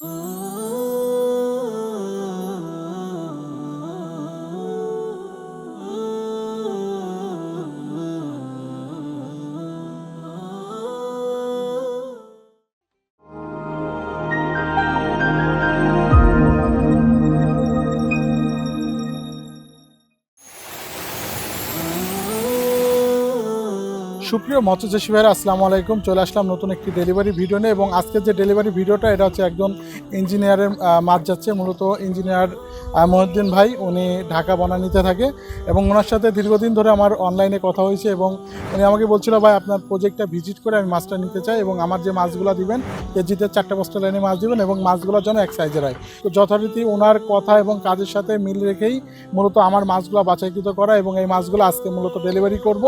Oh. সুপ্রিয় মৎস্যচাষী ভাইরা, আসসালামু আলাইকুম। চলে আসলাম নতুন একটি ডেলিভারি ভিডিও নিয়ে এবং আজকের যে ডেলিভারি ভিডিওটা এটা হচ্ছে একজন ইঞ্জিনিয়ারের মাছ যাচ্ছে। মূলত ইঞ্জিনিয়ার মহিউদ্দিন ভাই, উনি ঢাকা বনানীতে থাকে এবং ওনার সাথে দীর্ঘদিন ধরে আমার অনলাইনে কথা হয়েছে এবং উনি আমাকে বলছিল, ভাই, আপনার প্রজেক্টটা ভিজিট করে আমি মাছটা নিতে চাই এবং আমার যে মাছগুলো দিবেন, কেজিতে চারটে পাঁচটা লাইনে মাছ দিবেন এবং মাছগুলোর যেন এক সাইজের হয়। তো যথারীতি ওনার কথা এবং কাজের সাথে মিল রেখেই মূলত আমার মাছগুলো বাছাইকৃত করা এবং এই মাছগুলো আজকে মূলত ডেলিভারি করব।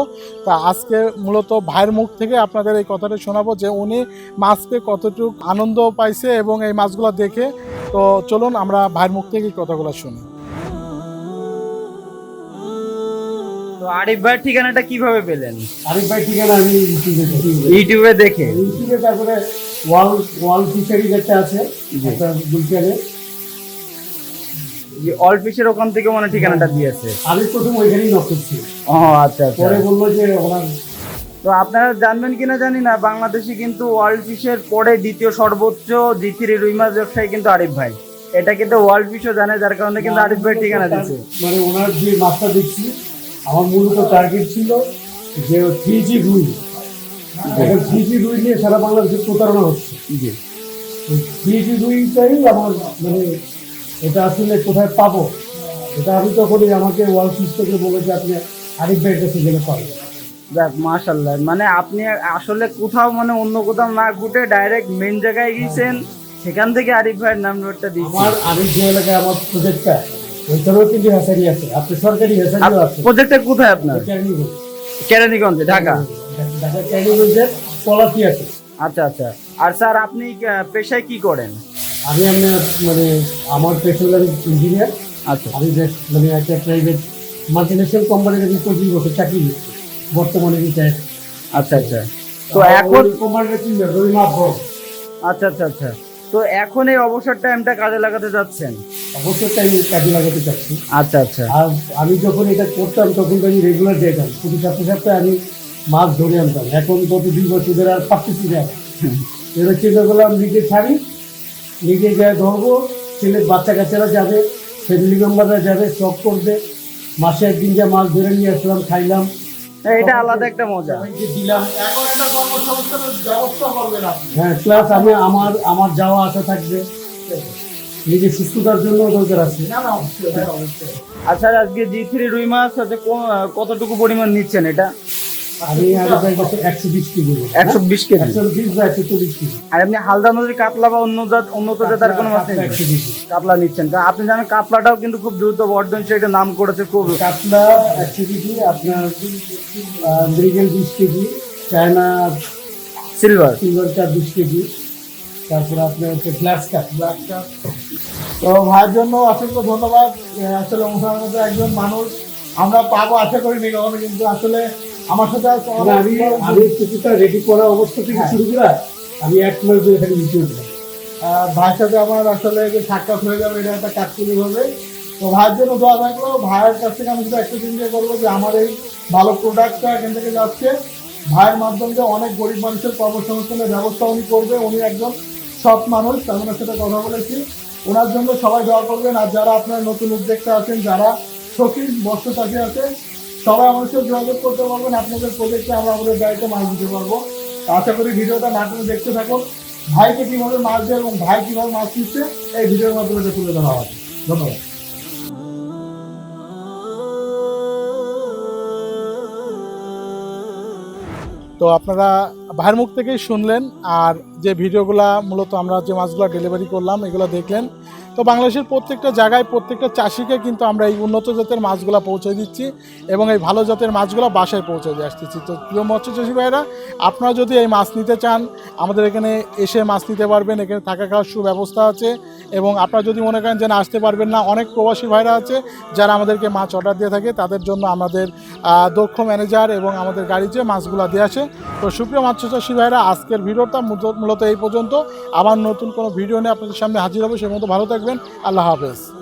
তা আজকে মূলত ভাইয়ের মুখ থেকে আপনাদের এই কথাটা শোনাবো যে উনি মাছ পেয়ে কতটুকু আনন্দ পাইছে এবং এই মাছগুলো দেখে। তো চলুন আমরা ভাইয়ের মুখ থেকে এই কথাগুলো শুনি। তো আরিফ ভাইয়ের ঠিকানাটা কীভাবে পেলেন? আরিফ ভাই ঠিকানা আমি ইউটিউবে দেখি। ইউটিউবে দেখে? ইউটিউবে তারপরে ওয়াল ওয়াল আছে একটা গুলশানে। যে অল ফিশের ওখান থেকে মানে ঠিকানাটা দিয়েছে। আমি প্রথম ওইখানেই নক করছি ও আচ্ছা আচ্ছা। পরে বলল যে ওনার তো আপনারা জানবেন কিনা জানি না বাংলাদেশে কিন্তু ওয়ার্ল্ড ফিশের পরে দ্বিতীয় সর্বোচ্চ জি থ্রি রুই মাছ ব্যবসায়ী কিন্তু আরিফ ভাই। এটা কিন্তু ওয়ার্ল্ড ফিশও জানে যার কারণে কিন্তু আরিফ ভাই ঠিকানা দিচ্ছে মানে ওনার যে মাছটা দেখছি আমার মূলত টার্গেট ছিল যে থ্রি জি। রুই থ্রি জি রুই নিয়ে সারা বাংলাদেশে প্রতারণা হচ্ছে। জি। থ্রি জি রুইটাই আমার মানে এটা আসলে কোথায় পাবো? এটা আমি তখনই আমাকে ওয়ার্ল্ড ফিস থেকে বলে যে আপনি আরিফ ভাইয়ের কাছে গেলে পাবেন। যাক মাশাল্লাহ। মানে আপনি আসলে কোথাও মানে অন্য কোথাও না ঘুটে ডাইরেক্ট মেন জায়গায় গিয়েছেন সেখান থেকে আরিফ ভাইয়ের নাম নোটটা দিচ্ছি। আমার আমি যে এলাকায় আমার প্রজেক্টটা ওইখানেও কিন্তু হ্যাসারি আছে। আপনি সরকারি হ্যাসারিও আছে। প্রজেক্টটা কোথায় আপনার? কেরানীগঞ্জে। ঢাকা? ঢাকা ক্যানিগঞ্জের পলাশি আছে। আচ্ছা আচ্ছা। আর স্যার আপনি পেশায় কি করেন? আমি আপনার মানে আমার পেশাদার ইঞ্জিনিয়ার আচ্ছা। আমি মানে একটা প্রাইভেট মাল্টিনেশনাল কোম্পানিতে আমি পঁচিশ বছর চাকরি করছি। বর্তমানে রিটায়ার আচ্ছা আচ্ছা। তো এখন কোম্পানিটা চিনবে রবিমা ভোগ আচ্ছা আচ্ছা আচ্ছা। তো এখন এই অবসর টাইমটা কাজে লাগাতে যাচ্ছেন? অবশ্যই আমি কাজে লাগাতে চাচ্ছি আচ্ছা আচ্ছা। আর আমি যখন এটা করতাম তখন তো আমি রেগুলার যেতাম। প্রতি সপ্তাহে সপ্তাহে আমি মাছ ধরে আনতাম। এখন গত দুই বছর ধরে আর পারতেছি না। এবার চিন্তা করলাম নিজে ছাড়ি নিজে যা ধরবো। ছেলে বাচ্চা কাচ্চারা যাবে ফ্যামিলি মেম্বাররা যাবে শখ করবে। মাসে একদিন যা মাছ ধরে নিয়ে আসলাম খাইলাম। এটা আলাদা একটা মজা। সবাইকে দিলাম এখন একটা কর্মসংস্থানের ব্যবস্থা করবেন আপনি। হ্যাঁ প্লাস আমি আমার আমার যাওয়া আসা থাকবে। নিজের সুস্থতার জন্য দরকার আছে। আচ্ছা আজকে জি থ্রি রুই মাছ আছে কতটুকু পরিমাণ নিচ্ছেন এটা? আমি একশো বিশ কেজি। একশো বিশ কেজি? একশো বিশ বা একশো চল্লিশ কেজি। আর আপনি হালদা নদীর কাতলা বা অন্য জাত উন্নত জাতের কোনো মাছ নেই? একশো বিশ। কাতলা নিচ্ছেন। কারণ আপনি জানেন কাতলাটাও কিন্তু খুব দ্রুত বর্ধনশীল একটা নাম করেছে খুব। কাতলা একশো কেজি আপনার মৃগেল বিশ KG China silver? Silver carp বিশ কেজি তারপরে আপনার হচ্ছে গ্লাস কাপ গ্লাস কাপ তো ভাইয়ের জন্য অসংখ্য ধন্যবাদ। আসলে অনুষ্ঠানের একজন মানুষ। আমরা পাবো আশা করিনি কখনো কিন্তু আসলে আমার সাথে আমি আমি কিছুটা রেডি করা অবস্থা থেকে শুরু করে আমি এক মাস ধরে এখানে নিচে ভাইয়ের সাথে আমার আসলে যে সাক্ষাৎ হয়ে যাবে এটা একটা কাজকুলি হবে। তো ভাইয়ের জন্য দোয়া থাকল ভাইয়ের কাছ থেকে আমি শুধু একটা চিন্তা করব যে আমার এই ভালো প্রোডাক্টটা এখান থেকে যাচ্ছে। ভাইয়ের মাধ্যমে অনেক গরিব মানুষের কর্মসংস্থানের ব্যবস্থা উনি করবে উনি একজন সৎ মানুষ আমি ওনার সাথে কথা বলেছি। ওনার জন্য সবাই দোয়া করবেন। আর যারা আপনার নতুন উদ্যোক্তা আছেন যারা সখী বস্ত্র চাষি আছে সবাই আমাদের সাথে যোগাযোগ করতে পারবেন, আপনাদের প্রজেক্টে আমরা আমাদের গাড়িতে মাছ দিতে পারব। আশা করি ভিডিওটা না করে দেখতে থাকুন ভাইকে কীভাবে মাছ দেয় এবং ভাই কীভাবে মাছ নিচ্ছে এই ভিডিওর মাধ্যমে তুলে ধরা হবে। ধন্যবাদ। তো আপনারা ভাইয়ের মুখ থেকেই শুনলেন, আর যে ভিডিওগুলা মূলত আমরা যে মাছগুলো ডেলিভারি করলাম, এগুলো দেখলেন। তো বাংলাদেশের প্রত্যেকটা জায়গায় প্রত্যেকটা চাষিকে কিন্তু আমরা এই উন্নত জাতের মাছগুলো পৌঁছে দিচ্ছি এবং এই ভালো জাতের মাছগুলো বাসায় পৌঁছে দিয়ে আসতেছি। তো প্রিয় মৎস্য চাষি ভাইরা, আপনারা যদি এই মাছ নিতে চান, আমাদের এখানে এসে মাছ নিতে পারবেন, এখানে থাকা খাওয়ার সুব্যবস্থা আছে এবং আপনারা যদি মনে করেন যে না, আসতে পারবেন না, অনেক প্রবাসী ভাইরা আছে যারা আমাদেরকে মাছ অর্ডার দিয়ে থাকে, তাদের জন্য আমাদের দক্ষ ম্যানেজার এবং আমাদের গাড়ি যে মাছগুলো দিয়ে আসে। তো সুপ্রিয় মাছ চাষি ভাইরা, আজকের ভিডিওটা মূলত- এই পর্যন্ত। আবার নতুন কোনো ভিডিও নিয়ে আপনাদের সামনে হাজির হব, সে মতো ভালো থাকবেন। আল্লাহ হাফেজ।